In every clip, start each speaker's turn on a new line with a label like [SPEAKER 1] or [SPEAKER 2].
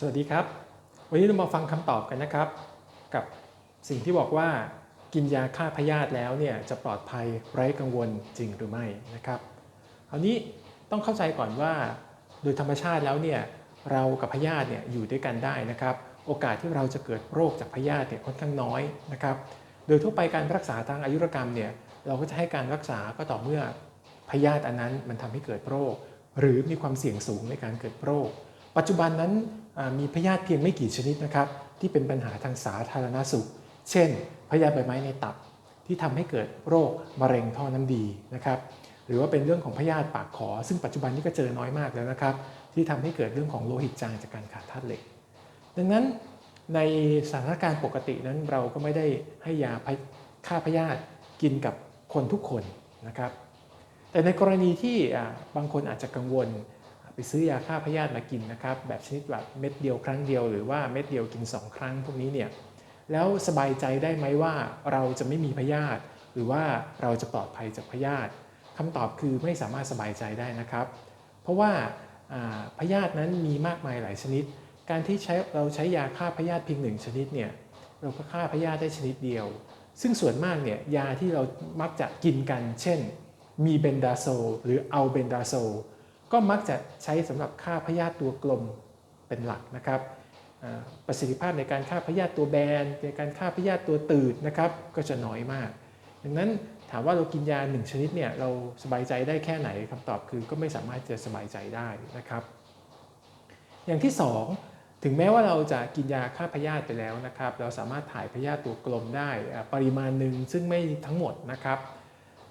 [SPEAKER 1] สวัสดีครับ วันนี้เรามาฟังคำตอบกันนะครับ กับสิ่งที่บอกว่ากินยาฆ่าพยาธิแล้วเนี่ยจะปลอดภัยไร้กังวลจริงหรือไม่นะครับคราวนี้ต้องเข้าใจก่อนว่า โดยธรรมชาติแล้วเนี่ยเรากับพยาธิเนี่ยอยู่ด้วยกันได้นะครับ โอกาสที่เราจะเกิดโรคจากพยาธิเนี่ยค่อนข้างน้อยนะครับ โดยทั่วไปการรักษาทางอายุรกรรมเนี่ยเราก็จะให้การรักษาก็ต่อเมื่อพยาธิอันนั้นมันทำให้เกิดโรค หรือมีความเสี่ยงสูงในการเกิดโรค ปัจจุบันนั้นมีพยาธิเพียงไม่กี่ชนิดนะครับ ที่เป็นปัญหาทางสาธารณสุข เช่น พยาธิใบไม้ในตับที่ทำให้เกิดโรคมะเร็งท่อน้ำดีนะครับหรือว่าเป็นเรื่องของพยาธิปากขอ ซึ่งปัจจุบันนี้ก็เจอน้อยมากแล้วนะครับ ที่ทำให้เกิดเรื่องของโลหิตจางจากการขาดธาตุเหล็ก ดังนั้นในสถานการณ์ปกตินั้นเราก็ไม่ได้ให้ยาฆ่าพยาธิกินกับคนทุกคนนะครับ แต่ในกรณีที่บางคนอาจจะกังวล ไปซื้อยาฆ่าพยาธิมากินนะครับ แบบชนิดแบบเม็ดเดียวครั้งเดียวหรือว่าเม็ดเดียวกิน 2 ครั้งพวกนี้เนี่ยแล้วสบายใจได้ไหมว่าเราจะไม่มีพยาธิหรือว่าเราจะปลอดภัยจากพยาธิคำตอบคือไม่สามารถสบายใจได้นะครับ เพราะว่าพยาธินั้นมีมากมายหลายชนิด การที่ใช้เราใช้ยาฆ่าพยาธิเพียงหนึ่งชนิดเนี่ยเราก็ฆ่าพยาธิได้ชนิดเดียว ซึ่งส่วนมากเนี่ยยาที่เรามักจะกินกัน เช่น มีเบนดาโซหรืออัลเบนดาโซ ก็มักจะใช้สำหรับฆ่าพยาธิตัวกลมเป็นหลักนะครับประสิทธิภาพในการฆ่าพยาธิตัวแบนในการฆ่าพยาธิตัวตืดนะครับก็จะน้อยมาก ดังนั้นถามว่าเรากินยาหนึ่งชนิดเนี่ยเราสบายใจได้แค่ไหนคำตอบคือก็ไม่สามารถจะสบายใจได้นะครับ อย่างที่ 2 ถึงแม้ว่าเราจะกินยาฆ่าพยาธิไปแล้วนะครับ เราสามารถถ่ายพยาธิตัวกลมได้ปริมาณหนึ่งซึ่งไม่ทั้งหมดนะครับ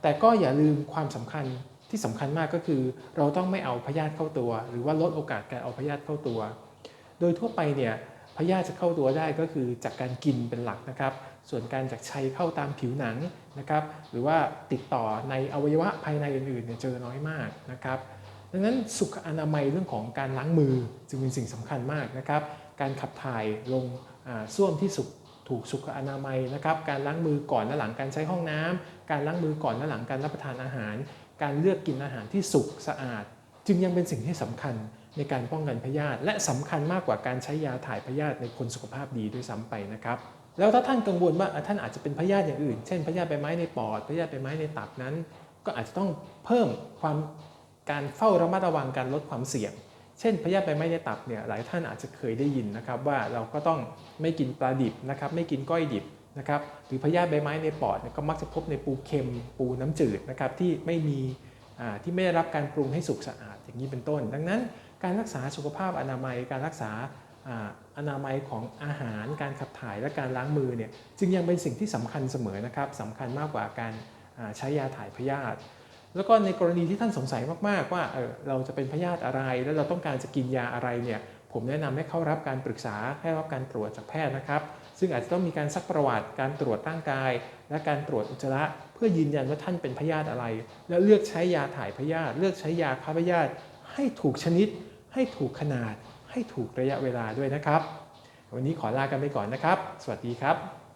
[SPEAKER 1] แต่ก็อย่าลืมความสำคัญ ที่สำคัญมากก็คือ เราต้องไม่เอาพยาธิเข้าตัว หรือว่าลดโอกาสการเอาพยาธิเข้าตัว โดยทั่วไปเนี่ยพยาธิจะเข้าตัวได้ก็คือจากการกินเป็นหลักนะครับ ส่วนการจากชัยเข้าตามผิวหนังนะครับ หรือว่าติดต่อในอวัยวะภายในอื่นๆเนี่ยเจอน้อยมากนะครับดังนั้นสุขอนามัยเรื่องของการล้างมือจึงเป็นสิ่งสำคัญมากนะครับ การขับถ่ายลงส้วมที่สุข ถูกสุขอนามัยนะครับ การล้างมือก่อนและหลังการใช้ห้องน้ำการล้างมือก่อนและหลังการรับประทานอาหาร การเลือกกินอาหารที่สุกสะอาด จึงยังเป็นสิ่งที่สำคัญในการป้องกันพยาธิและสำคัญมากกว่าการใช้ยาถ่ายพยาธิในคนสุขภาพดีด้วยซ้ำไปนะครับแล้วถ้าท่านกังวลว่าท่านอาจจะเป็นพยาธิอย่างอื่น เช่นพยาธิใบไม้ในปอดพยาธิใบไม้ในตับนั้น ก็อาจจะต้องเพิ่มความการเฝ้าระมัดระวังการลดความเสี่ยง เช่นพยาธิใบไม้ในตับเนี่ยหลายท่านอาจจะเคยได้ยินนะครับว่าเราก็ต้องไม่กินปลาดิบนะครับไม่กินก้อยดิบนะครับหรือพยาธิใบไม้ในปอดก็มักจะพบในปูเค็มปูน้ำจืดนะครับที่ไม่มีที่ไม่ได้รับการปรุงให้สุกสะอาดอย่างนี้เป็นต้น ดังนั้นการรักษาสุขภาพอนามัย การรักษาอนามัยของอาหารการขับถ่ายและการล้างมือเนี่ยจึงยังเป็นสิ่งที่สำคัญเสมอนะครับสำคัญมากกว่าการใช้ยาถ่ายพยาธิ แล้วก็ในกรณีที่ท่านสงสัยมากๆว่าเออเราจะเป็นพยาธิอะไร แล้วเราต้องการจะกินยาอะไรเนี่ยผมแนะนำให้เข้ารับการปรึกษาให้รับการตรวจจากแพทย์นะครับ ซึ่งอาจจะต้องมีการซักประวัติการตรวจร่างกาย และการตรวจอุจจาระเพื่อยืนยันว่าท่านเป็นพยาธิอะไร แล้วเลือกใช้ยาถ่ายพยาธิเลือกใช้ยาฆ่าพยาธิให้ถูกชนิด ให้ถูกขนาด ให้ถูกระยะเวลาด้วยนะครับ วันนี้ขอลากันไปก่อนนะครับ สวัสดีครับ